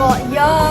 กาะยอ